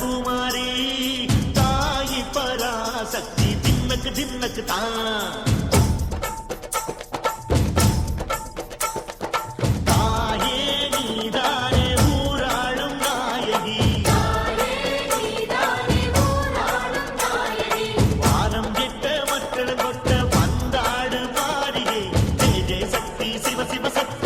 കുമാരി തായി പരാശക്തി ധിമ്മക്ക് ധിമ്മക്ക് താ. ശിവ ശിവ ശക്തി.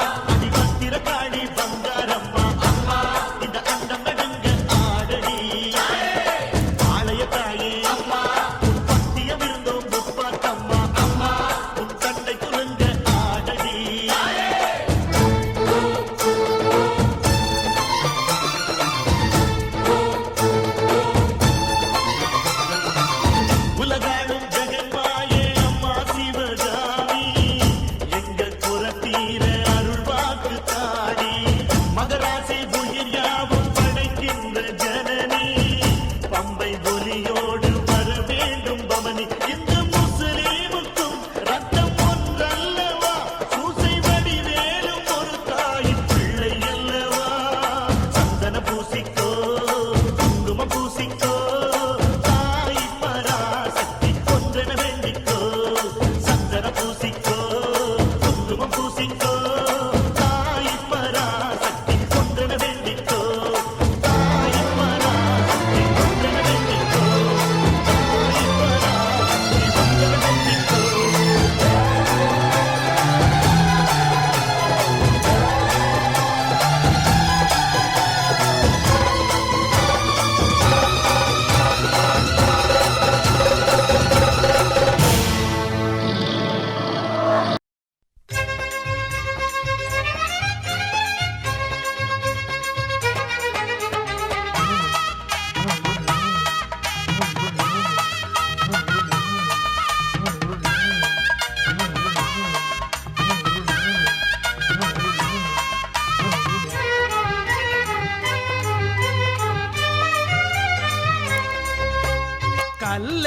Baby.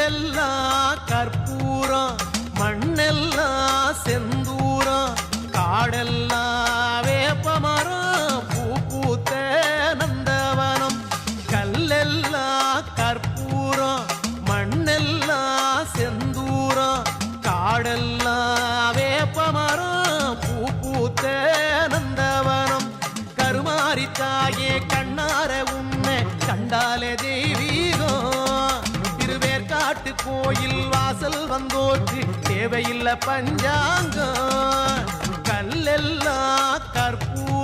கல்லெல்லாம் கற்பூரம் மண்ணெல்லாம் செந்தூரம் காடெல்லாம் வேப்பமரம் பூ பூத்த நந்தவனம். கல்லெல்லாம் கற்பூரம் மண்ணெல்லாம் செந்தூரம் காடெல்லாம் வேப்பமரம் பூ பூத்த நந்தவனம். கருமாரி தாயே கண்ணார கோயில் வாசல் வந்தோர்க்கு தேவையில்லை பஞ்சாங்கம். கல்லெல்லாம் கற்பூர்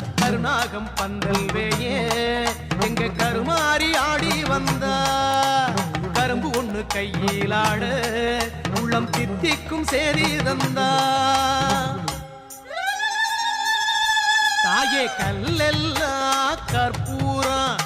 கருணாகம் பந்தல் வேயே. எங்க கருமாறி ஆடி வந்தா. கரும்பு ஒண்ணு கையில் உள்ளம் தித்திக்கும் சேரி தந்தா. தாயே கல்லெல்லாம் கற்பூரம்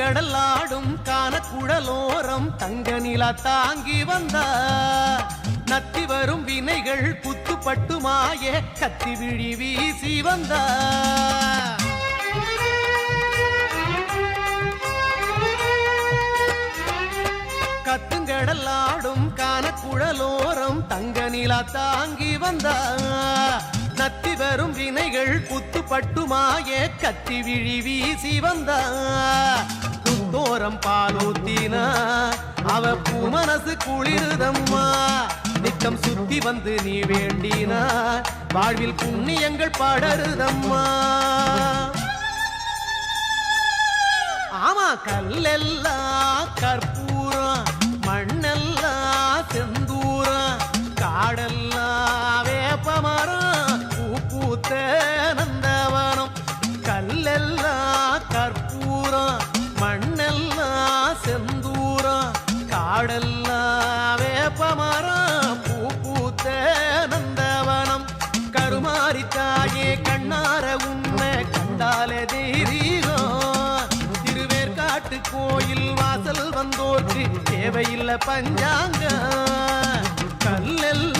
கட்டுங்கடலாடும் கானக்குழலோரம் தங்க நிலா தாங்கி வந்தா நத்தி வரும் வினைகள் குத்துப்பட்டு மாய கத்தி விழி வீசி வந்தா. கட்டுங்கடலாடும் கானக்குழலோரம் தங்க நிலா தாங்கி வந்தா நத்தி வரும் வினைகள் குத்துப்பட்டு மாயே கத்தி விழி வீசி வந்தா குத்தோரம் பாலூத்தினா அவ பூ மனசு குளிருதம்மா. நித்தம் சுத்தி வந்து நீ வேண்டினா வாழ்வில் புண்ணியங்கள் படருதம்மா. ஆமா கல்லெல்லாம் கற்பூரம் மண்ணெல்லாம் செந்தூரம் காடெல்லாம் தாயே கண்ணார உன்னை கண்டாலே தெய்வீகம் திருவேற்காட்டு கோயில் வாசல் வந்தோர்க்கு தேவையில்லை பஞ்சாங்க கல்லெல்லாம்